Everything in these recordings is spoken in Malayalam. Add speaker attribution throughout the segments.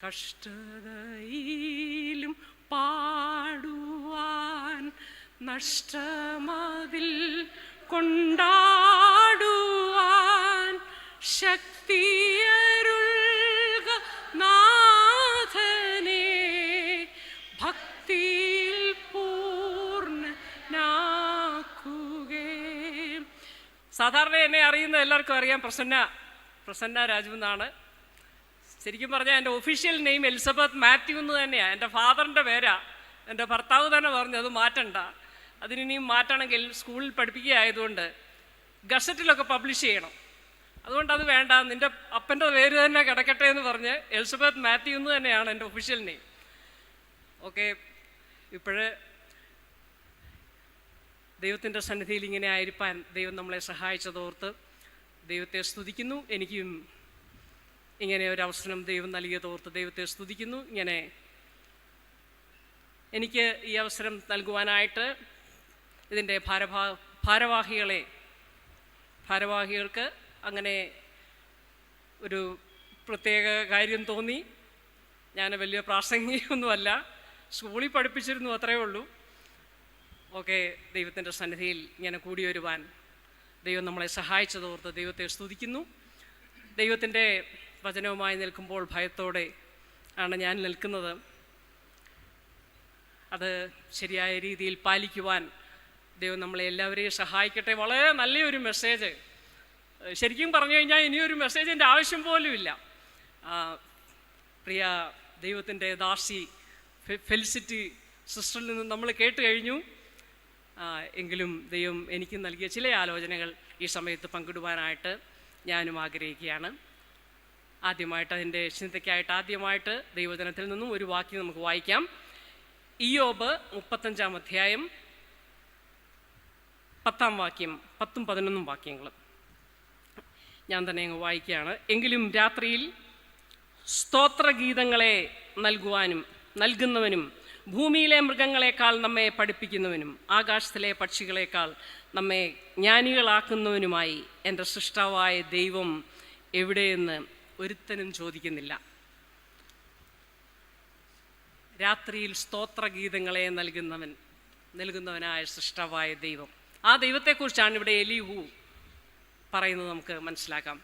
Speaker 1: കഷ്ടതയിലും പാടുവാൻ നഷ്ടമതിൽ കൊണ്ടാടുവാൻ നാഥനെ ഭക്തിയിൽ സാധാരണ എന്നെ അറിയുന്ന എല്ലാവർക്കും അറിയാം പ്രസന്ന പ്രസന്ന രാജു എന്നാണ്. ശരിക്കും പറഞ്ഞാൽ എന്റെ ഒഫീഷ്യൽ നെയിം എലിസബത്ത് മാത്യു എന്ന് തന്നെയാണ് എന്റെ ഫാദറിന്റെ പേരാ. എന്റെ ഭർത്താവ് തന്നെ പറഞ്ഞു അത് മാറ്റണ്ട. അതിനിനിയും മാറ്റണമെങ്കിൽ സ്കൂളിൽ പഠിപ്പിക്കുകയായതുകൊണ്ട് ഗസറ്റിലൊക്കെ പബ്ലിഷ് ചെയ്യണം. അതുകൊണ്ട് അത് വേണ്ട. നിന്റെ അപ്പന്റെ പേര് തന്നെ കിടക്കട്ടെ എന്ന് പറഞ്ഞ് എലിസബത്ത് മാത്യു എന്ന് തന്നെയാണ് എന്റെ ഒഫീഷ്യൽ നെയിം ഓക്കെ ഇപ്പോഴ് ദൈവത്തിന്റെ സന്നിധിയിൽ ഇങ്ങനെ ആയിരിക്കാൻ ദൈവം നമ്മളെ സഹായിച്ചതോർത്ത് ദൈവത്തെ സ്തുതിക്കുന്നു. എനിക്കും ഇങ്ങനെ ഒരു അവസരം ദൈവം നൽകിയതോർത്ത് ദൈവത്തെ സ്തുതിക്കുന്നു. ഇങ്ങനെ എനിക്ക് ഈ അവസരം നൽകുവാനായിട്ട് ഇതിന്റെ ഭാരഭാ ഭാരവാഹികളെ ഭാരവാഹികൾക്ക് അങ്ങനെ ഒരു പ്രത്യേക കാര്യം തോന്നി. ഞാൻ വലിയ പ്രാസംഗികമൊന്നുമല്ല സ്കൂളിൽ പഠിപ്പിച്ചിരുന്നു അത്രയേ ഉള്ളൂ. ഒക്കെ ദൈവത്തിന്റെ സന്നിധിയിൽ ഇങ്ങനെ കൂടി വരുവാൻ ദൈവം നമ്മളെ സഹായിച്ചതോർത്ത് ദൈവത്തെ സ്തുതിക്കുന്നു. ദൈവത്തിന്റെ വചനവുമായി നിൽക്കുമ്പോൾ ഭയത്തോടെ ആണ് ഞാൻ നിൽക്കുന്നത്. അത് ശരിയായ രീതിയിൽ പാലിക്കുവാൻ ദൈവം നമ്മളെ എല്ലാവരെയും സഹായിക്കട്ടെ. വളരെ നല്ലൊരു മെസ്സേജ് ശരിക്കും പറഞ്ഞു കഴിഞ്ഞാൽ ഇനിയൊരു മെസ്സേജിന്റെ ആവശ്യം പോലുമില്ല. പ്രിയ ദൈവത്തിന്റെ ദാസി ഫെലിസിറ്റി സിസ്റ്ററിൽ നിന്ന് നമ്മൾ കേട്ട് കഴിഞ്ഞു. എങ്കിലും ദൈവം എനിക്ക് നൽകിയ ചില ആലോചനകൾ ഈ സമയത്ത് പങ്കിടുവാനായിട്ട് ഞാനും ആഗ്രഹിക്കുകയാണ്. ആദ്യമായിട്ട് അതിന്റെ ചിന്തയ്ക്കായിട്ട് ആദ്യമായിട്ട് ദൈവജനത്തിൽ നിന്നും ഒരു വാക്യം നമുക്ക് വായിക്കാം. ഇയോബ് മുപ്പത്തഞ്ചാം അധ്യായം പത്താം വാക്യം പത്തും പതിനൊന്നും വാക്യങ്ങൾ. ഞാൻ തന്നെ അങ്ങ് വായിക്കുകയാണ്. എങ്കിലും രാത്രിയിൽ സ്തോത്രഗീതങ്ങളെ നൽകുവാനും നൽകുന്നവനും ഭൂമിയിലെ മൃഗങ്ങളെക്കാൾ നമ്മെ പഠിപ്പിക്കുന്നവനും ആകാശത്തിലെ പക്ഷികളെക്കാൾ നമ്മെ ജ്ഞാനികളാക്കുന്നവനുമായി എന്റെ സൃഷ്ടാവായ ദൈവം എവിടെയെന്ന് ഒരുത്തനും ചോദിക്കുന്നില്ല. രാത്രിയിൽ സ്തോത്രഗീതങ്ങളെ നൽകുന്നവൻ നൽകുന്നവനായ സൃഷ്ടവായ ദൈവം. ആ ദൈവത്തെക്കുറിച്ചാണ് ഇവിടെ എലിഹു പറയുന്നത് നമുക്ക് മനസ്സിലാക്കാം.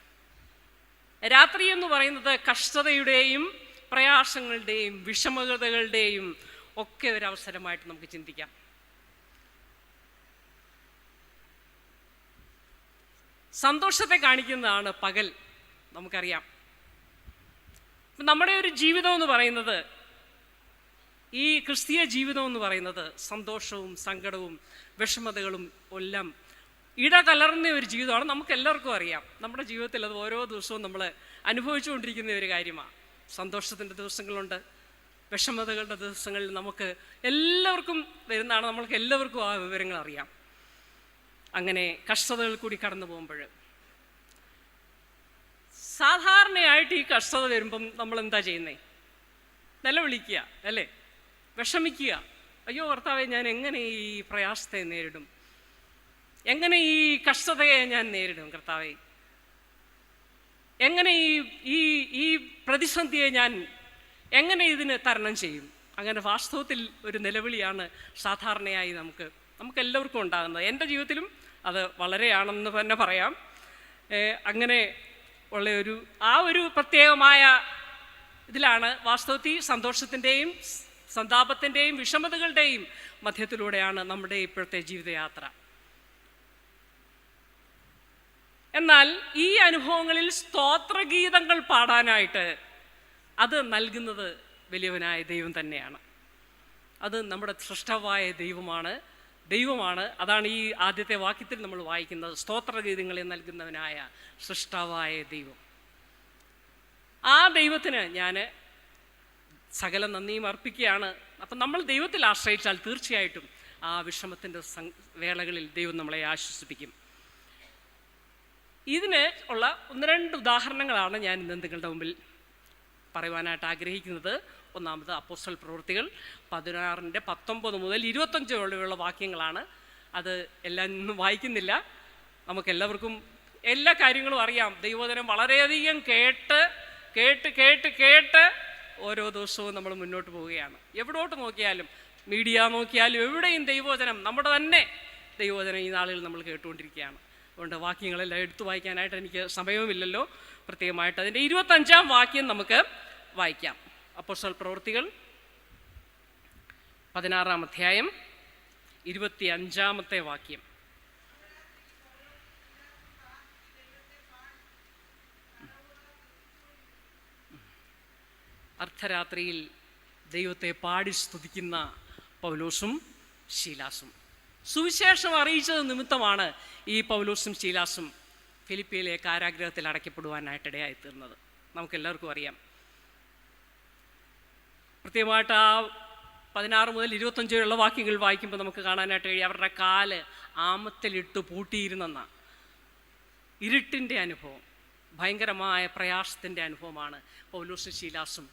Speaker 1: രാത്രി എന്ന് പറയുന്നത് കഷ്ടതയുടെയും പ്രയാസങ്ങളുടെയും വിഷമതകളുടെയും ഒക്കെ ഒരു അവസരമായിട്ട് നമുക്ക് ചിന്തിക്കാം. സന്തോഷത്തെ കാണിക്കുന്നതാണ് പകൽ നമുക്കറിയാം. നമ്മുടെ ഒരു ജീവിതം എന്ന് പറയുന്നത് ഈ ക്രിസ്തീയ ജീവിതം എന്ന് പറയുന്നത് സന്തോഷവും സങ്കടവും വിഷമതകളും എല്ലാം ഇടകലർന്ന ഒരു ജീവിതമാണ്. നമുക്ക് എല്ലാവർക്കും അറിയാം നമ്മുടെ ജീവിതത്തിൽ അത് ഓരോ ദിവസവും നമ്മൾ അനുഭവിച്ചുകൊണ്ടിരിക്കുന്ന ഒരു കാര്യമാണ്. സന്തോഷത്തിന്റെ ദിവസങ്ങളുണ്ട് വിഷമതകളുടെ ദിവസങ്ങളിൽ നമുക്ക് എല്ലാവർക്കും വരുന്നതാണ് നമ്മൾക്ക് എല്ലാവർക്കും ആ വിവരങ്ങൾ അറിയാം. അങ്ങനെ കഷ്ടതകൾ കൂടി കടന്നു പോകുമ്പോൾ സാധാരണയായിട്ട് ഈ കഷ്ടത വരുമ്പം നമ്മൾ എന്താ ചെയ്യുന്നേ? നിലവിളിക്കുക അല്ലേ? വിഷമിക്കുക. അയ്യോ ഭർത്താവെ ഞാൻ എങ്ങനെ ഈ പ്രയാസത്തെ നേരിടും? എങ്ങനെ ഈ കഷ്ടതയെ ഞാൻ നേരിടും കർത്താവെ? എങ്ങനെ ഈ ഈ ഈ പ്രതിസന്ധിയെ ഞാൻ എങ്ങനെ ഇതിന് തരണം ചെയ്യും? അങ്ങനെ വാസ്തവത്തിൽ ഒരു നിലവിളിയാണ് സാധാരണയായി നമുക്ക് നമുക്ക് എല്ലാവർക്കും ഉണ്ടാകുന്നത്. എന്റെ ജീവിതത്തിലും അത് വളരെയാണെന്ന് തന്നെ പറയാം. അങ്ങനെ ഉള്ള ഒരു ആ ഒരു പ്രത്യേകമായ ഇതിലാണ് വാസ്തവത്തിൽ സന്തോഷത്തിന്റെയും സന്താപത്തിന്റെയും വിഷമതകളുടെയും മധ്യത്തിലൂടെയാണ് നമ്മുടെ ഇപ്പോഴത്തെ ജീവിതയാത്ര. എന്നാൽ ഈ അനുഭവങ്ങളിൽ സ്തോത്രഗീതങ്ങൾ പാടാനായിട്ട് അത് നൽകുന്നത് വലിയവനായ ദൈവം തന്നെയാണ്. അത് നമ്മുടെ സൃഷ്ടവായ ദൈവമാണ്. ദൈവമാണ്. അതാണ് ഈ ആദ്യത്തെ വാക്യത്തിൽ നമ്മൾ വായിക്കുന്നത്. സ്തോത്രഗീതങ്ങളെ നൽകുന്നവനായ സൃഷ്ടാവായ ദൈവം. ആ ദൈവത്തിന് ഞാൻ സകല നന്ദിയും അർപ്പിക്കുകയാണ്. അപ്പം നമ്മൾ ദൈവത്തിൽ ആശ്രയിച്ചാൽ തീർച്ചയായിട്ടും ആ വിഷമത്തിന്റെ വേളകളിൽ ദൈവം നമ്മളെ ആശ്വസിപ്പിക്കും. ഇതിന് ഉള്ള ഒന്ന് രണ്ട് ഉദാഹരണങ്ങളാണ് ഞാൻ ഇന്ന് നിങ്ങളുടെ മുമ്പിൽ പറയുവാനായിട്ട് ആഗ്രഹിക്കുന്നത്. ഒന്നാമത് അപ്പോസ്റ്റൽ പ്രവൃത്തികൾ പതിനാറിന്റെ പത്തൊമ്പത് മുതൽ ഇരുപത്തഞ്ച് വരെയുള്ള വാക്യങ്ങളാണ്. അത് എല്ലാം ഇന്നും വായിക്കുന്നില്ല. നമുക്കെല്ലാവർക്കും എല്ലാ കാര്യങ്ങളും അറിയാം. ദൈവജനം വളരെയധികം കേട്ട് കേട്ട് കേട്ട് കേട്ട് ഓരോ ദിവസവും നമ്മൾ മുന്നോട്ട് പോവുകയാണ്. എവിടോട്ട് നോക്കിയാലും മീഡിയ നോക്കിയാലും എവിടെയും ദൈവവചനം നമ്മുടെ തന്നെ ദൈവവചനം ഈ നാളിൽ നമ്മൾ കേട്ടുകൊണ്ടിരിക്കുകയാണ്. അതുകൊണ്ട് വാക്യങ്ങളെല്ലാം എടുത്തു വായിക്കാനായിട്ട് എനിക്ക് സമയവുമില്ലല്ലോ. പ്രത്യേകമായിട്ട് അതിന്റെ ഇരുപത്തഞ്ചാം വാക്യം നമുക്ക് വായിക്കാം. അപ്പോസ്തല പ്രവൃത്തികൾ പതിനാറാം അധ്യായം ഇരുപത്തി അഞ്ചാമത്തെ വാക്യം. അർദ്ധരാത്രിയിൽ ദൈവത്തെ പാടി സ്തുതിക്കുന്ന പൗലോസും ശീലാസും. സുവിശേഷം അറിയിച്ചത് നിമിത്തമാണ് ഈ പൗലോസും ശീലാസും ഫിലിപ്പിയിലെ കാരാഗ്രഹത്തിൽ അടയ്ക്കപ്പെടുവാനായിട്ടിടയായി തീർന്നത് നമുക്കെല്ലാവർക്കും അറിയാം. പ്രത്യേകമായിട്ട് ആ പതിനാറ് മുതൽ ഇരുപത്തഞ്ച് വരെയുള്ള വാക്യങ്ങൾ വായിക്കുമ്പോൾ നമുക്ക് കാണാനായിട്ട് കഴിയും. അവരുടെ കാൽ ആമത്തിലിട്ട് പൂട്ടിയിരുന്നെന്നാണ് ഇരുട്ടിന്റെ അനുഭവം ഭയങ്കരമായ പ്രയാസത്തിന്റെ അനുഭവമാണ് പൗലൂസും ശീലാസും.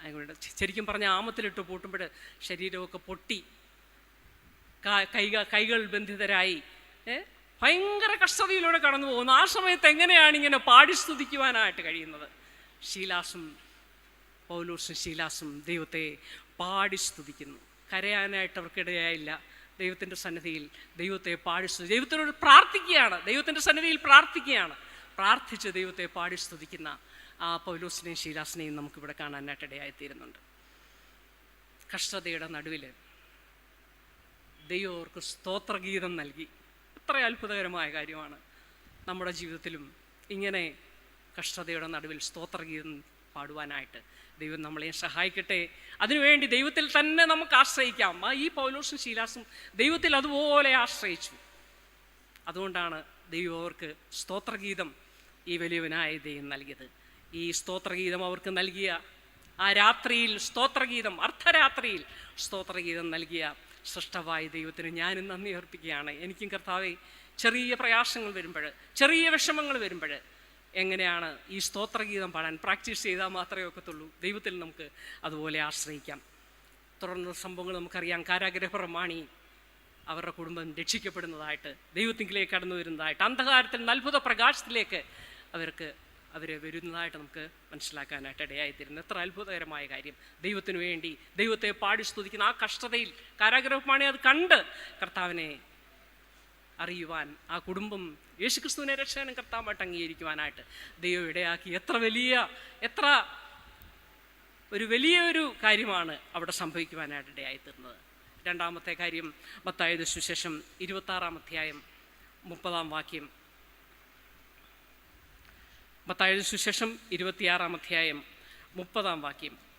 Speaker 1: അതുകൊണ്ട് ശരിക്കും പറഞ്ഞ ആമത്തിലിട്ട് പൂട്ടുമ്പോൾ ശരീരമൊക്കെ പൊട്ടി. കൈകൾ കൈക കൈകൾ ബന്ധിതരായി. ഭയങ്കര കഷ്ടതയിലൂടെ കടന്നു പോകുന്നു. ആ സമയത്ത് എങ്ങനെയാണ് ഇങ്ങനെ പാടി സ്തുതിക്കുവാനായിട്ട് കഴിയുന്നത്? ശീലാസും പൗലൂസും ശീലാസും ദൈവത്തെ പാടി സ്തുതിക്കുന്നു. കരയാനായിട്ട് അവർക്കിടയായില്ല. ദൈവത്തിന്റെ സന്നിധിയിൽ ദൈവത്തെ പാടി സ്തുതി ദൈവത്തിനോട് പ്രാർത്ഥിക്കുകയാണ്. ദൈവത്തിന്റെ സന്നിധിയിൽ പ്രാർത്ഥിക്കുകയാണ്. പ്രാർത്ഥിച്ച് ദൈവത്തെ പാടി സ്തുതിക്കുന്ന ആ പൗലോസിനെയും ശീലാസിനെയും നമുക്കിവിടെ കാണാനായിട്ട് ഇടയായിത്തീരുന്നുണ്ട്. കഷ്ടതയുടെ നടുവിൽ ദൈവം അവർക്ക് സ്തോത്രഗീതം നൽകി. എത്ര അത്ഭുതകരമായ കാര്യമാണ് നമ്മുടെ ജീവിതത്തിലും ഇങ്ങനെ കഷ്ടതയുടെ നടുവിൽ സ്തോത്രഗീതം പാടുവാനായിട്ട് ദൈവം നമ്മളെ സഹായിക്കട്ടെ. അതിനുവേണ്ടി ദൈവത്തിൽ തന്നെ നമുക്ക് ആശ്രയിക്കാം. ഈ പൗലോസും ശീലാസും ദൈവത്തിൽ അതുപോലെ ആശ്രയിച്ചു. അതുകൊണ്ടാണ് ദൈവം അവർക്ക് സ്തോത്രഗീതം ഈ വലിയവനായ ദൈവം നൽകിയത്. ഈ സ്തോത്രഗീതം അവർക്ക് നൽകിയ ആ രാത്രിയിൽ സ്തോത്രഗീതം അർദ്ധരാത്രിയിൽ സ്തോത്രഗീതം നൽകിയ സൃഷ്ടവായ ദൈവത്തിന് ഞാനും നന്ദി അർപ്പിക്കുകയാണ്. എനിക്കും കർത്താവെ ചെറിയ പ്രയാസങ്ങൾ വരുമ്പോൾ ചെറിയ വിഷമങ്ങൾ വരുമ്പോൾ എങ്ങനെയാണ് ഈ സ്തോത്രഗീതം പാടാൻ പ്രാക്ടീസ് ചെയ്താൽ മാത്രമേ ഒക്കത്തുള്ളൂ? ദൈവത്തിൽ നമുക്ക് അതുപോലെ ആശ്രയിക്കാം. തുടർന്ന് സംഭവങ്ങൾ നമുക്കറിയാം. കാരാഗ്രഹപ്രമാണി അവരുടെ കുടുംബം രക്ഷിക്കപ്പെടുന്നതായിട്ട് ദൈവത്തിങ്കിലേക്ക് കടന്നു വരുന്നതായിട്ട് അന്ധകാരത്തിൽ അത്ഭുത പ്രകാശത്തിലേക്ക് അവർക്ക് അവർ വരുന്നതായിട്ട് നമുക്ക് മനസ്സിലാക്കാനായിട്ട് ഇടയായിത്തീരുന്നു. എത്ര അത്ഭുതകരമായ കാര്യം. ദൈവത്തിനു വേണ്ടി ദൈവത്തെ പാടി സ്തുതിക്കുന്ന ആ കഷ്ടതയിൽ കാരാഗ്രഹമാണി അത് കണ്ട് കർത്താവിനെ അറിയുവാൻ ആ കുടുംബം യേശുക്രിസ്തുവിനെ രക്ഷകനും കർത്താവായിട്ട് അംഗീകരിക്കുവാനായിട്ട് ദൈവം ഇടയാക്കി. എത്ര വലിയ എത്ര ഒരു വലിയ ഒരു കാര്യമാണ് അവിടെ സംഭവിക്കുവാനായിട്ട് ഇടയായിത്തീർന്നത്. രണ്ടാമത്തെ കാര്യം മത്തായ ദുശുശേഷം ഇരുപത്താറാം അധ്യായം മുപ്പതാം വാക്യം. മത്തായ സുശേഷം ഇരുപത്തിയാറാം അധ്യായം മുപ്പതാം വാക്യം.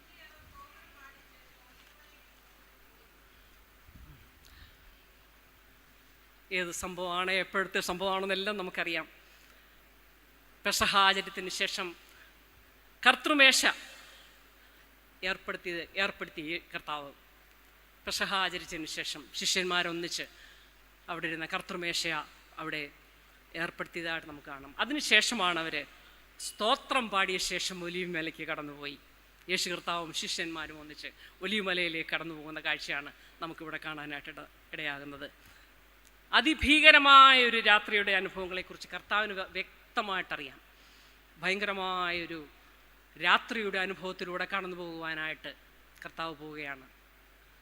Speaker 1: ഏത് സംഭവമാണ് എപ്പോഴത്തെ സംഭവമാണെന്നെല്ലാം നമുക്കറിയാം. പെസഹാചര്യത്തിന് ശേഷം കർത്തൃമേശ ഏർപ്പെടുത്തിയത് ഏർപ്പെടുത്തി കർത്താവ്. പെസഹാചരിച്ചതിന് ശേഷം ശിഷ്യന്മാരൊന്നിച്ച് അവിടെ ഇരുന്ന കർത്തൃമേശ അവിടെ ഏർപ്പെടുത്തിയതായിട്ട് നമുക്ക് കാണാം. അതിനുശേഷമാണ് അവർ സ്തോത്രം പാടിയ ശേഷം ഒലിയുമലയ്ക്ക് കടന്നുപോയി. യേശു കർത്താവും ശിഷ്യന്മാരും ഒന്നിച്ച് ഒലിയുമലയിലേക്ക് കടന്നു പോകുന്ന കാഴ്ചയാണ് നമുക്കിവിടെ കാണാനായിട്ട് ഇട- ഇടയാകുന്നത്. അതിഭീകരമായ ഒരു രാത്രിയുടെ അനുഭവങ്ങളെക്കുറിച്ച് കർത്താവിന് വ്യ- വ്യക്തമായിട്ടറിയാം. ഭയങ്കരമായൊരു രാത്രിയുടെ അനുഭവത്തിലൂടെ കടന്നു പോകുവാനായിട്ട് കർത്താവ് പോവുകയാണ്.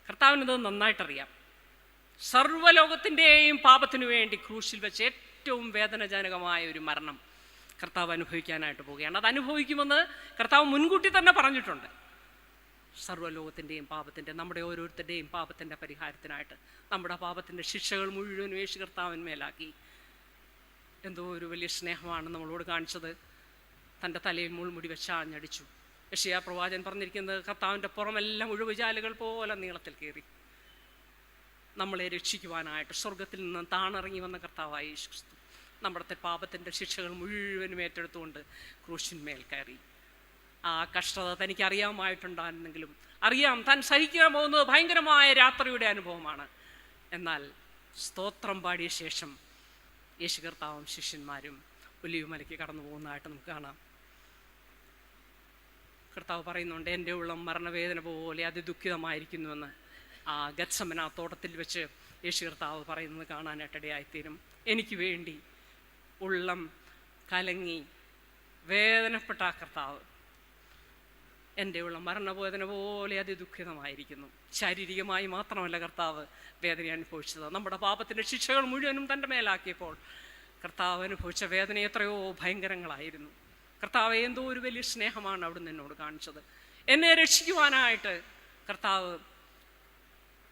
Speaker 1: കർത്താവിനത് നന്നായിട്ടറിയാം. സർവലോകത്തിന്റെയും പാപത്തിനു വേണ്ടി ക്രൂശിൽ വെച്ച് ഏറ്റവും വേദനജനകമായ ഒരു മരണം കർത്താവ് അനുഭവിക്കാനായിട്ട് പോവുകയാണ്. അത് അനുഭവിക്കുമെന്ന് കർത്താവ് മുൻകൂട്ടി തന്നെ പറഞ്ഞിട്ടുണ്ട്. സർവലോകത്തിന്റെയും പാപത്തിന്റെ നമ്മുടെ ഓരോരുത്തരുടെയും പാപത്തിന്റെ പരിഹാരത്തിനായിട്ട് നമ്മുടെ പാപത്തിന്റെ ശിക്ഷകൾ മുഴുവൻ യേശു കർത്താവിന്മേലാക്കി എന്തോ ഒരു വലിയ സ്നേഹമാണ് നമ്മളോട് കാണിച്ചത്. തന്റെ തലയിൽ മുൾമുടി വെച്ച് ആഞ്ഞടിച്ചു. യഷിയ പ്രവാചകൻ പറഞ്ഞിരിക്കുന്നത് കർത്താവിന്റെ പുറമെല്ലാം ഉഴുവുചാലുകൾ പോലെ നീളത്തിൽ കയറി. നമ്മളെ രക്ഷിക്കുവാനായിട്ട് സ്വർഗത്തിൽ നിന്ന് താണിറങ്ങി വന്ന കർത്താവായ ക്രിസ്തു നമ്മുടെ പാപത്തിന്റെ ശിക്ഷകൾ മുഴുവനും ഏറ്റെടുത്തുകൊണ്ട് ക്രൂശിന്മേൽ കയറി. ആ കഷ്ടത തനിക്ക് അറിയാമായിട്ടുണ്ടായിരുന്നെങ്കിലും അറിയാം താൻ സഹിക്കാൻ പോകുന്നത് ഭയങ്കരമായ രാത്രിയുടെ അനുഭവമാണ്. എന്നാൽ സ്തോത്രം പാടിയ ശേഷം യേശു കർത്താവും ശിഷ്യന്മാരും ഒലിവുമലയ്ക്ക് കടന്നു പോകുന്നതായിട്ട് നമുക്ക് കാണാം. കർത്താവ് പറയുന്നുണ്ട് എന്റെ ഉള്ളം മരണവേദന പോലെ അതിദുഃഖിതമായിരിക്കുന്നുവെന്ന്. ആ ഗത്സമന തോട്ടത്തിൽ വെച്ച് യേശു കർത്താവ് പറയുന്നത് കാണാനായിട്ടിടയായിത്തീരും എനിക്ക് വേണ്ടി ഉള്ളം കലങ്ങി വേദനപ്പെട്ട ആ കർത്താവ് എന്റെ ഉള്ള മരണവേദന പോലെ അതിദുഃഖിതമായിരിക്കുന്നു. ശാരീരികമായി മാത്രമല്ല കർത്താവ് വേദന അനുഭവിച്ചത്. നമ്മുടെ പാപത്തിന്റെ ശിക്ഷകൾ മുഴുവനും തന്റെ മേലാക്കിയപ്പോൾ കർത്താവ് അനുഭവിച്ച വേദന എത്രയോ ഭയങ്കരങ്ങളായിരുന്നു. കർത്താവ് എന്തോ ഒരു വലിയ സ്നേഹമാണ് അവിടുന്ന് എന്നോട് കാണിച്ചത്. എന്നെ രക്ഷിക്കുവാനായിട്ട് കർത്താവ്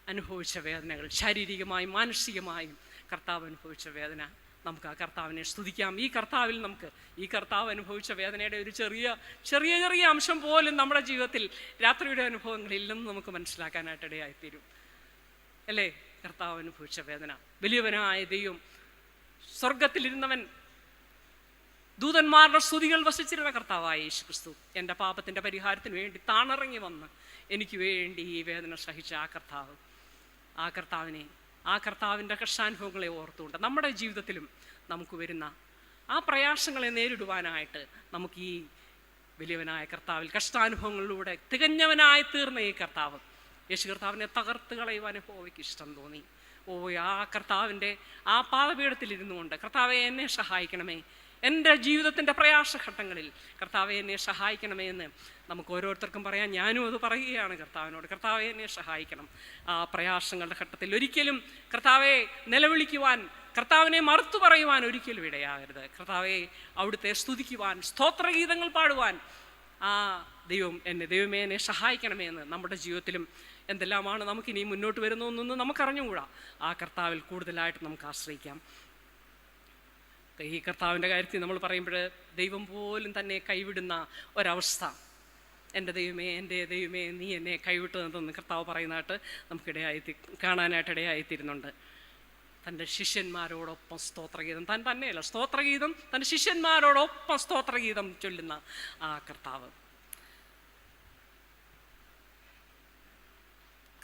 Speaker 1: അനുഭവിച്ച വേദനകൾ ശാരീരികമായും മാനസികമായും കർത്താവ് അനുഭവിച്ച വേദന നമുക്ക് ആ കർത്താവിനെ സ്തുതിക്കാം. ഈ കർത്താവിൽ നമുക്ക് ഈ കർത്താവ് അനുഭവിച്ച വേദനയുടെ ഒരു ചെറിയ ചെറിയ ചെറിയ അംശം പോലും നമ്മുടെ ജീവിതത്തിൽ രാത്രിയുടെ അനുഭവങ്ങളിൽ നിന്ന് നമുക്ക് മനസ്സിലാക്കാനായിട്ട് ഇടയായിത്തീരും അല്ലേ? കർത്താവ് അനുഭവിച്ച വേദന. വലിയവനായ ദൈവം സ്വർഗത്തിലിരുന്നവൻ ദൂതന്മാരുടെ സ്തുതികൾ വസിച്ചിരുന്ന കർത്താവായ യേശു ക്രിസ്തു എന്റെ പാപത്തിന്റെ പരിഹാരത്തിന് വേണ്ടി താണിറങ്ങി വന്ന് എനിക്ക് വേണ്ടി ഈ വേദന സഹിച്ച ആ കർത്താവ് ആ കർത്താവിനെ ആ കർത്താവിന്റെ കഷ്ടാനുഭവങ്ങളെ ഓർത്തുകൊണ്ട് നമ്മുടെ ജീവിതത്തിലും നമുക്ക് വരുന്ന ആ പ്രയാസങ്ങളെ നേരിടുവാനായിട്ട് നമുക്ക് ഈ വലിയവനായ കർത്താവിൽ കഷ്ടാനുഭവങ്ങളിലൂടെ തികഞ്ഞവനായി തീർന്ന ഈ കർത്താവ് യേശു കർത്താവിനെ തകർത്ത് കളയുവാൻ ഹോവയ്ക്ക് ഇഷ്ടം തോന്നി. ഓ ആ കർത്താവിന്റെ ആ പാതപീഠത്തിലിരുന്നു കൊണ്ട് കർത്താവെ എന്നെ സഹായിക്കണമേ. എന്റെ ജീവിതത്തിന്റെ പ്രയാസഘട്ടങ്ങളിൽ കർത്താവെ എന്നെ സഹായിക്കണമേ എന്ന് നമുക്ക് ഓരോരുത്തർക്കും പറയാം ഞാനും അത് പറയുകയാണ്. കർത്താവിനോട് കർത്താവെ എന്നെ സഹായിക്കണം. ആ പ്രയാസങ്ങളുടെ ഘട്ടത്തിൽ ഒരിക്കലും കർത്താവെ നിലവിളിക്കുവാൻ കർത്താവിനെ മറുത്തു പറയുവാൻ ഒരിക്കലും ഇടയാകരുത്. കർത്താവെ അവിടുത്തെ സ്തുതിക്കുവാൻ സ്തോത്രഗീതങ്ങൾ പാടുവാൻ ആ ദൈവം എന്നെ ദൈവമേ എന്നെ സഹായിക്കണമേ എന്ന് നമ്മുടെ ജീവിതത്തിലും എന്തെല്ലാമാണ് നമുക്കിനി മുന്നോട്ട് വരുന്നതെന്നൊന്നും നമുക്കറിഞ്ഞുകൂടാ. ആ കർത്താവിൽ കൂടുതലായിട്ട് നമുക്ക് ആശ്രയിക്കാം. ഈ കർത്താവിന്റെ കാര്യത്തിൽ നമ്മൾ പറയുമ്പോൾ ദൈവം പോലും തന്നെ കൈവിടുന്ന ഒരവസ്ഥ. എന്റെ ദൈവമേ എന്റെ ദൈവമേ നീ എന്നെ കൈവിട്ടു എന്തെന്ന് കർത്താവ് പറയുന്നതായിട്ട് നമുക്കിടയായി കാണാനായിട്ട് ഇടയായിത്തീരുന്നുണ്ട് തന്റെ ശിഷ്യന്മാരോടൊപ്പം സ്തോത്രഗീതം താൻ തന്നെയല്ല സ്തോത്രഗീതം തന്റെ ശിഷ്യന്മാരോടൊപ്പം സ്തോത്രഗീതം ചൊല്ലുന്ന ആ കർത്താവ്.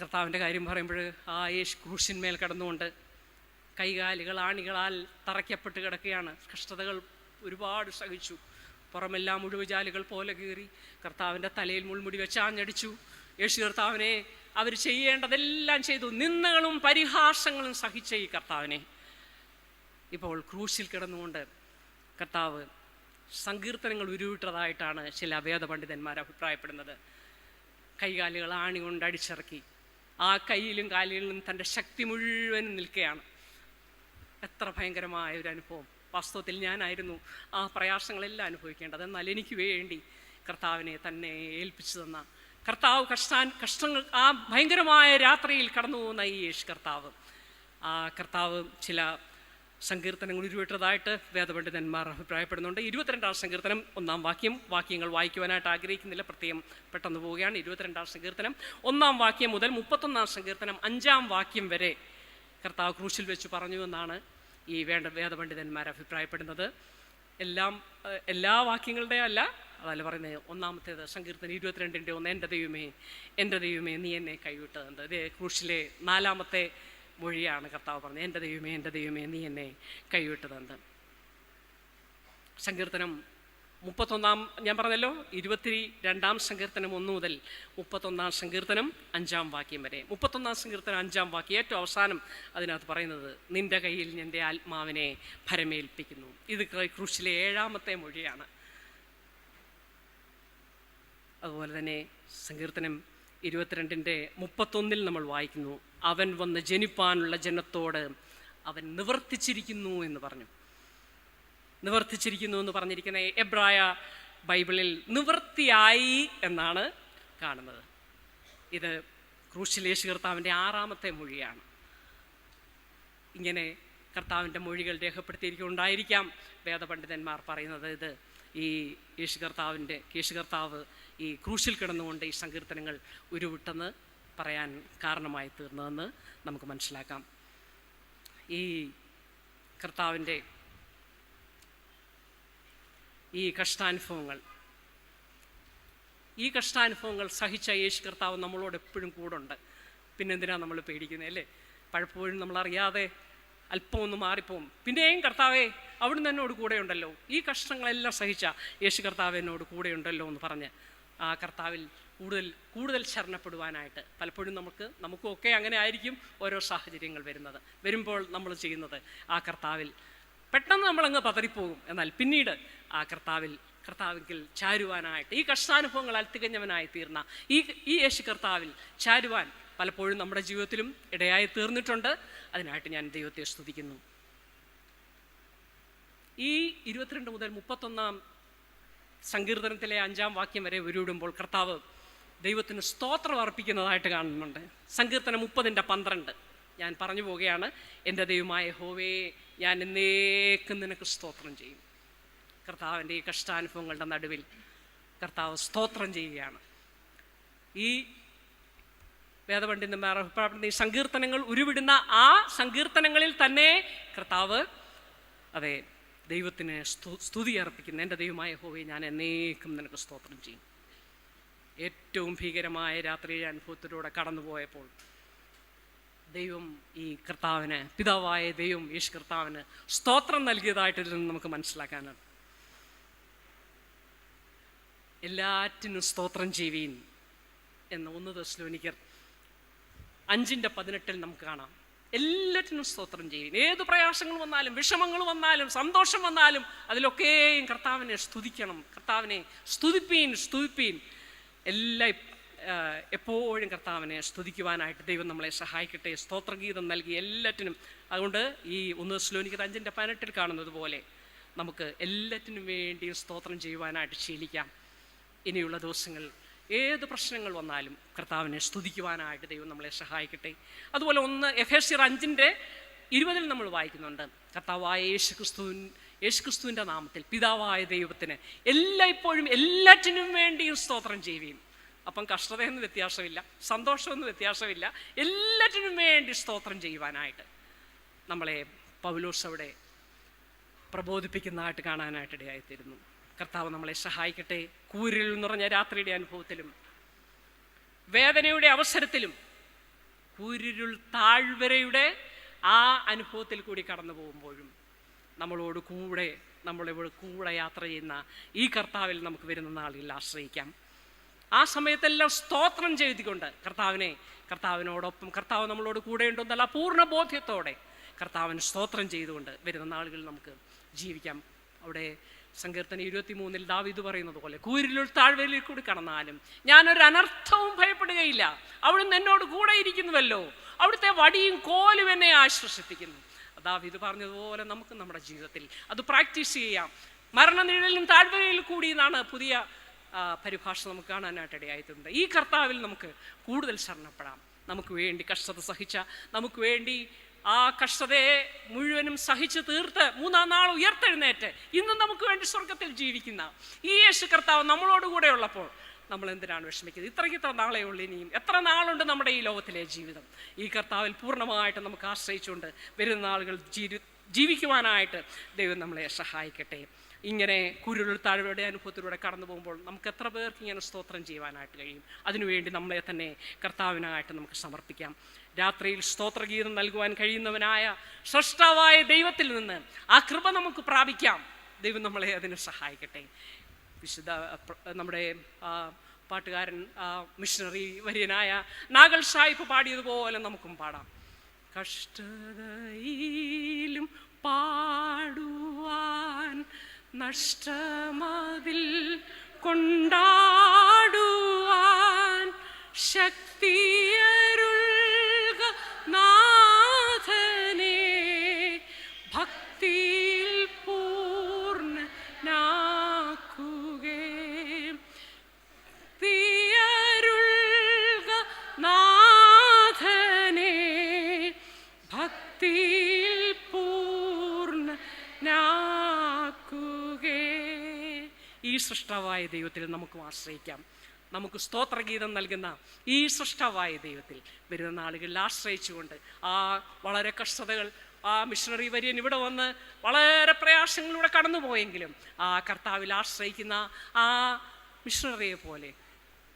Speaker 1: കർത്താവിന്റെ കാര്യം പറയുമ്പോൾ ആ യേശു ക്രൂശിന്മേൽ കിടന്നുകൊണ്ട് കൈകാലുകൾ ആണികളാൽ തറയ്ക്കപ്പെട്ട് കിടക്കുകയാണ്. കഷ്ടതകൾ ഒരുപാട് സഹിച്ചു. പുറമെല്ലാം മുഴുവജാലുകൾ പോലെ കീറി കർത്താവിന്റെ തലയിൽ മുൾമുടി വെച്ച് ആഞ്ഞടിച്ചു. യേശു കർത്താവിനെ അവർ ചെയ്യേണ്ടതെല്ലാം ചെയ്തു. നിന്ദകളും പരിഹാസങ്ങളും സഹിച്ച ഈ കർത്താവിനെ. ഇപ്പോൾ ക്രൂശിൽ കിടന്നുകൊണ്ട് കർത്താവ് സങ്കീർത്തനങ്ങൾ ഉരുവിട്ടതായിട്ടാണ് ചില വേദ പണ്ഡിതന്മാർ അഭിപ്രായപ്പെടുന്നത്. കൈകാലുകൾ ആണി കൊണ്ട് അടിച്ചിറക്കി. ആ കൈയിലും കാലിലും തന്റെ ശക്തി മുഴുവനും നിൽക്കുകയാണ്. എത്ര ഭയങ്കരമായ ഒരു അനുഭവം. വാസ്തവത്തിൽ ഞാനായിരുന്നു ആ പ്രയാസങ്ങളെല്ലാം അനുഭവിക്കേണ്ടത്. എന്നാൽ എനിക്ക് വേണ്ടി കർത്താവിനെ തന്നെ ഏൽപ്പിച്ചു തന്ന കർത്താവ് കഷ്ടാൻ കഷ്ടങ്ങൾ ആ ഭയങ്കരമായ രാത്രിയിൽ കടന്നു പോകുന്ന ഈ യേശു കർത്താവ്. ആ കർത്താവ് ചില സങ്കീർത്തനങ്ങൾ ഉരുവിട്ടതായിട്ട് വേദപണ്ഡിതന്മാർ അഭിപ്രായപ്പെടുന്നുണ്ട്. ഇരുപത്തിരണ്ടാം സങ്കീർത്തനം ഒന്നാം വാക്യം വാക്യങ്ങൾ വായിക്കുവാനായിട്ട് ആഗ്രഹിക്കുന്നില്ല പ്രത്യേകം പെട്ടെന്ന് പോവുകയാണ്. ഇരുപത്തിരണ്ടാം സങ്കീർത്തനം ഒന്നാം വാക്യം മുതൽ മുപ്പത്തൊന്നാം സങ്കീർത്തനം അഞ്ചാം വാക്യം വരെ കർത്താവ് ക്രൂശിൽ വെച്ച് പറഞ്ഞു എന്നാണ് ഈ വേണ്ട വേദപണ്ഡിതന്മാർ അഭിപ്രായപ്പെടുന്നത്. എല്ലാം എല്ലാ വാക്യങ്ങളുടെ അല്ല അതല്ല പറയുന്നത് ഒന്നാമത്തേത് സങ്കീർത്തനം ഇരുപത്തിരണ്ടിന്റെ ഒന്ന് എന്റെ ദൈവമേ എന്റെ ദൈവമേ നീ എന്നെ കൈവിട്ടതെന്ത്? ഇതേ ക്രൂശിലെ നാലാമത്തെ മൊഴിയാണ് കർത്താവ് പറഞ്ഞത്. എന്റെ ദൈവമേ എന്റെ ദൈവമേ നീ എന്നെ കൈവിട്ടതെന്ത്? സങ്കീർത്തനം മുപ്പത്തൊന്നാം ഞാൻ പറഞ്ഞല്ലോ ഇരുപത്തി രണ്ടാം സങ്കീർത്തനം ഒന്ന് മുതൽ മുപ്പത്തൊന്നാം സങ്കീർത്തനം അഞ്ചാം വാക്യം വരെ. മുപ്പത്തൊന്നാം സങ്കീർത്തനം അഞ്ചാം വാക്യം ഏറ്റവും അവസാനം അതിനകത്ത് പറയുന്നത് നിന്റെ കയ്യിൽ എന്റെ ആത്മാവിനെ ഭരമേൽപ്പിക്കുന്നു. ഇത് ക്ര- ക്രൂശിലെ ഏഴാമത്തെ മൊഴിയാണ്. അതുപോലെ തന്നെ സങ്കീർത്തനം ഇരുപത്തിരണ്ടിന്റെ മുപ്പത്തൊന്നിൽ നമ്മൾ വായിക്കുന്നു അവൻ വന്ന് ജനിപ്പാനുള്ള ജനത്തോട് അവൻ നിവർത്തിച്ചിരിക്കുന്നു എന്ന് പറഞ്ഞു. നിവർത്തിച്ചിരിക്കുന്നു എന്ന് പറഞ്ഞിരിക്കുന്ന എബ്രായ ബൈബിളിൽ നിവൃത്തിയായി എന്നാണ് കാണുന്നത്. ഇത് ക്രൂശിലേശ് കർത്താവിന്റെ ആറാമത്തെ മൊഴിയാണ്. ഇങ്ങനെ കർത്താവിന്റെ മൊഴികൾ രേഖപ്പെടുത്തിയിരിക്കുന്നുണ്ടായിരിക്കാം. വേദപണ്ഡിതന്മാർ പറയുന്നത് ഇത് ഈ യേശു കർത്താവിന്റെ യേശു കർത്താവ് ഈ ക്രൂശിൽ കിടന്നുകൊണ്ട് ഈ സങ്കീർത്തനങ്ങൾ ഉരുവിട്ടെന്ന് പറയാൻ കാരണമായി തീർന്നതെന്ന് നമുക്ക് മനസ്സിലാക്കാം. ഈ കർത്താവിന്റെ ഈ കഷ്ടാനുഭവങ്ങൾ. ഈ കഷ്ടാനുഭവങ്ങൾ സഹിച്ച യേശു കർത്താവ് നമ്മളോട് എപ്പോഴും കൂടെ കൂടുണ്ട് പിന്നെന്തിനാണ് നമ്മൾ പേടിക്കുന്നത് അല്ലേ? പലപ്പോഴും നമ്മളറിയാതെ അല്പം ഒന്ന് മാറിപ്പോവും. പിന്നെയും കർത്താവേ അവിടുന്ന് എന്നോട് കൂടെയുണ്ടല്ലോ. ഈ കഷ്ടങ്ങളെല്ലാം സഹിച്ച യേശു കർത്താവ് എന്നോട് കൂടെയുണ്ടല്ലോ എന്ന് പറഞ്ഞ് ആ കർത്താവിൽ കൂടുതൽ കൂടുതൽ ശരണപ്പെടുവാനായിട്ട് പലപ്പോഴും നമുക്ക് നമുക്കൊക്കെ അങ്ങനെ ആയിരിക്കും ഓരോ സാഹചര്യങ്ങൾ വരുന്നത്. വരുമ്പോൾ നമ്മൾ ചെയ്യുന്നത് ആ കർത്താവിൽ പെട്ടെന്ന് നമ്മളങ്ങ് പതറിപ്പോകും. എന്നാൽ പിന്നീട് ആ കർത്താവിൽ കർത്താവിൽ ചാരുവാനായിട്ട് ഈ കഷ്ടാനുഭവങ്ങളാൽ തികഞ്ഞവനായി തീർന്ന ഈ ഈ യേശു കർത്താവിൽ ചാരുവാൻ പലപ്പോഴും നമ്മുടെ ജീവിതത്തിലും ഇടയായി തീർന്നിട്ടുണ്ട്. അതിനായിട്ട് ഞാൻ ദൈവത്തെ സ്തുതിക്കുന്നു. ഈ ഇരുപത്തിരണ്ട് മുതൽ മുപ്പത്തൊന്നാം സങ്കീർത്തനത്തിലെ അഞ്ചാം വാക്യം വരെ ഉരുവിടുമ്പോൾ കർത്താവ് ദൈവത്തിന് സ്തോത്രം അർപ്പിക്കുന്നതായിട്ട് കാണുന്നുണ്ട്. സങ്കീർത്തനം മുപ്പതിന്റെ പന്ത്രണ്ട്. ഞാൻ പറഞ്ഞു പോവുകയാണ്. എന്റെ ദൈവമായ ഹോവേ ഞാൻ എന്നേക്കും നിനക്ക് സ്തോത്രം ചെയ്യും. കർത്താവിന്റെ ഈ കഷ്ടാനുഭവങ്ങളുടെ നടുവിൽ കർത്താവ് സ്തോത്രം ചെയ്യുകയാണ്. ഈ വേദപണ്ഡിതന്മാർ അഭിപ്രായപ്പെടുന്ന ഈ സങ്കീർത്തനങ്ങൾ ഉരുവിടുന്ന ആ സങ്കീർത്തനങ്ങളിൽ തന്നെ കർത്താവ് അതെ ദൈവത്തിന് സ്തുതി അർപ്പിക്കുന്ന. എന്റെ ദൈവമായ ഹോവെ ഞാൻ എന്നേക്കും നിനക്ക് സ്തോത്രം ചെയ്യും. ഏറ്റവും ഭീകരമായ രാത്രി അനുഭവത്തിലൂടെ കടന്നുപോയപ്പോൾ ദൈവം ഈ കർത്താവിന് പിതാവായ ദൈവം യേശു കർത്താവിന് സ്തോത്രം നൽകിയതായിട്ട് ഇതിൽ നിന്ന് നമുക്ക് മനസ്സിലാക്കാനാണ്. എല്ലാറ്റിനും സ്തോത്രം ചെയ്യുവീൻ എന്ന ഒന്ന് ദശ്ലോനിക്കർ അഞ്ചിന്റെ പതിനെട്ടിൽ നമുക്ക് കാണാം. എല്ലാറ്റിനും സ്തോത്രം ചെയ്യും ഏത് പ്രയാസങ്ങൾ വന്നാലും വിഷമങ്ങൾ വന്നാലും സന്തോഷം വന്നാലും അതിലൊക്കെയും കർത്താവിനെ സ്തുതിക്കണം. കർത്താവിനെ സ്തുതിപ്പീൻ സ്തുതിപ്പീൻ. എല്ലാ എപ്പോഴും കർത്താവിനെ സ്തുതിക്കുവാനായിട്ട് ദൈവം നമ്മളെ സഹായിക്കട്ടെ. സ്തോത്രഗീതം നൽകി എല്ലാറ്റിനും. അതുകൊണ്ട് ഈ ഒന്ന് ശ്ലോനിക്കത് അഞ്ചിന്റെ പതിനെട്ടിൽ കാണുന്നത് പോലെ നമുക്ക് എല്ലാറ്റിനും വേണ്ടി സ്തോത്രം ചെയ്യുവാനായിട്ട് ശീലിക്കാം. ഇനിയുള്ള ദിവസങ്ങൾ ഏത് പ്രശ്നങ്ങൾ വന്നാലും കർത്താവിനെ സ്തുതിക്കുവാനായിട്ട് ദൈവം നമ്മളെ സഹായിക്കട്ടെ. അതുപോലെ ഒന്ന് എഫ് എസ് സിർ അഞ്ചിന്റെ ഇരുപതിൽ നമ്മൾ വായിക്കുന്നുണ്ട്. കർത്താവായ യേശു ക്രിസ്തുവിൻ യേശു ക്രിസ്തുവിന്റെ നാമത്തിൽ പിതാവായ ദൈവത്തിന് എല്ലായ്പ്പോഴും എല്ലാറ്റിനും വേണ്ടിയും സ്തോത്രം ചെയ്യുകയും അപ്പം കഷ്ടതയൊന്നും വ്യത്യാസമില്ല സന്തോഷമൊന്നും വ്യത്യാസമില്ല. എല്ലാറ്റിനും വേണ്ടി സ്തോത്രം ചെയ്യുവാനായിട്ട് നമ്മളെ പൗലോസ് അവിടെ പ്രബോധിപ്പിക്കുന്നതായിട്ട് കാണാനായിട്ട് ഇടയായിത്തീരുന്നു കർത്താവ് നമ്മളെ സഹായിക്കട്ടെ. കൂരിൽ നിറഞ്ഞ രാത്രിയുടെ അനുഭവത്തിലും വേദനയുടെ അവസരത്തിലും കൂരിരുൾ താഴ്വരയുടെ ആ അനുഭവത്തിൽ കൂടി കടന്നു പോകുമ്പോഴും നമ്മളോട് കൂടെ നമ്മളിവിടെ കൂടെ യാത്ര ചെയ്യുന്ന ഈ കർത്താവിൽ നമുക്ക് വരുന്ന നാളിൽ ആശ്രയിക്കാം. ആ സമയത്തെല്ലാം സ്തോത്രം ചെയ്തുകൊണ്ട് കർത്താവിനെ കർത്താവിനോടൊപ്പം കർത്താവ് നമ്മളോട് കൂടെ ഉണ്ടെന്നല്ല പൂർണ ബോധ്യത്തോടെ കർത്താവിന് സ്തോത്രം ചെയ്തുകൊണ്ട് വരുന്ന നാളുകളിൽ നമുക്ക് ജീവിക്കാം. അവിടെ സങ്കീർത്തന ഇരുപത്തി മൂന്നിൽ ദാവിദ് പറയുന്നത് പോലെ കൂരിലുൾ താഴ്വരയിൽ കൂടി കടന്നാലും ഞാനൊരു അനർത്ഥവും ഭയപ്പെടുകയില്ല. അവിടുന്ന് എന്നോട് കൂടെ ഇരിക്കുന്നുവല്ലോ. അവിടുത്തെ വടിയും കോലും എന്നെ ആശ്വസിപ്പിക്കുന്നു. ദാവിദ് പറഞ്ഞതുപോലെ നമുക്ക് നമ്മുടെ ജീവിതത്തിൽ അത് പ്രാക്ടീസ് ചെയ്യാം. മരണനിഴലിലും താഴ്വരയിൽ കൂടി എന്നാണ് പുതിയ പരിഭാഷ നമുക്ക് കാണാനായിട്ട് ഇടയായിട്ടുണ്ട്. ഈ കർത്താവിൽ നമുക്ക് കൂടുതൽ ശരണപ്പെടാം. നമുക്ക് വേണ്ടി കഷ്ടത സഹിച്ച നമുക്ക് വേണ്ടി ആ കഷ്ടതയെ മുഴുവനും സഹിച്ച് തീർത്ത് മൂന്നാം നാൾ ഉയർത്തെഴുന്നേറ്റ് ഇന്നും നമുക്ക് വേണ്ടി സ്വർഗത്തിൽ ജീവിക്കുന്ന ഈ യേശു കർത്താവ് നമ്മളോട് കൂടെ ഉള്ളപ്പോൾ നമ്മൾ എന്തിനാണ് വിഷമിക്കുന്നത്? ഇത്രയ്ക്ക് ഇത്ര നാളെ ഉള്ളൂ ഇനിയും. എത്ര നാളുണ്ട് നമ്മുടെ ഈ ലോകത്തിലെ ജീവിതം? ഈ കർത്താവിൽ പൂർണമായിട്ട് നമുക്ക് ആശ്രയിച്ചുകൊണ്ട് വരുന്ന നാളുകൾ ജീവി ജീവിക്കുവാനായിട്ട് ദൈവം നമ്മളെ സഹായിക്കട്ടെ. ഇങ്ങനെ കുരുൾ താഴ്വയുടെ അനുഭവത്തിലൂടെ കടന്നു പോകുമ്പോൾ നമുക്ക് എത്ര പേർക്ക് ഇങ്ങനെ സ്തോത്രം ചെയ്യുവാനായിട്ട് കഴിയും? അതിനുവേണ്ടി നമ്മളെ തന്നെ കർത്താവിനായിട്ട് നമുക്ക് സമർപ്പിക്കാം. രാത്രിയിൽ സ്തോത്രഗീതം നൽകുവാൻ കഴിയുന്നവനായ സൃഷ്ടാവായ ദൈവത്തിൽ നിന്ന് ആ കൃപ നമുക്ക് പ്രാപിക്കാം. ദൈവം നമ്മളെ അതിന് സഹായിക്കട്ടെ. വിശുദ്ധ നമ്മുടെ പാട്ടുകാരൻ മിഷണറി വര്യനായ നാഗൽ സാഹിബ് പാടിയതുപോലെ നമുക്കും പാടാം. കഷ്ടതയിലും പാടുവാൻ നഷ്ടമതിൽ കൊണ്ടാടുവാൻ ശക്തിയരുൾക സൃഷ്ടാവായ ദൈവത്തിൽ നമുക്ക് ആശ്രയിക്കാം. നമുക്ക് സ്തോത്രഗീതം നൽകുന്ന ഈ സൃഷ്ടാവായ ദൈവത്തിൽ വരുന്ന നാളുകളിൽ ആശ്രയിച്ചുകൊണ്ട് ആ വളരെ കഷ്ടതകൾ ആ മിഷണറി വര്യൻ ഇവിടെ വന്ന് വളരെ പ്രയാസങ്ങളിലൂടെ കടന്നുപോയെങ്കിലും ആ കർത്താവിൽ ആശ്രയിക്കുന്ന ആ മിഷണറിയെ പോലെ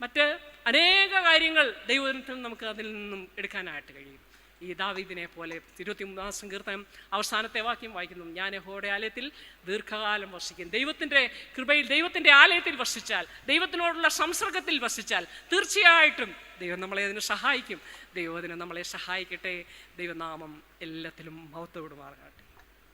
Speaker 1: മറ്റ് അനേക കാര്യങ്ങൾ ദൈവത്തിൽ നമുക്ക് അതിൽ നിന്നും എടുക്കാനായിട്ട് കഴിയും. ഈ ദാവീദിനെ പോലെ ഇരുപത്തിമൂന്നാം സങ്കീർത്തനം അവസാനത്തെ വാക്യം വായിക്കുന്നു. ഞാൻ യഹോയുടെ ആലയത്തിൽ ദീർഘകാലം വസിക്കും. ദൈവത്തിന്റെ കൃപയിൽ ദൈവത്തിന്റെ ആലയത്തിൽ വസിച്ചാൽ ദൈവത്തിനോടുള്ള സംസർഗത്തിൽ വസിച്ചാൽ തീർച്ചയായിട്ടും ദൈവം നമ്മളെ അതിനെ സഹായിക്കും. ദൈവം നമ്മളെ സഹായിക്കട്ടെ. ദൈവനാമം എല്ലാത്തിലും മഹത്വപ്പെടുമാറാകട്ടെ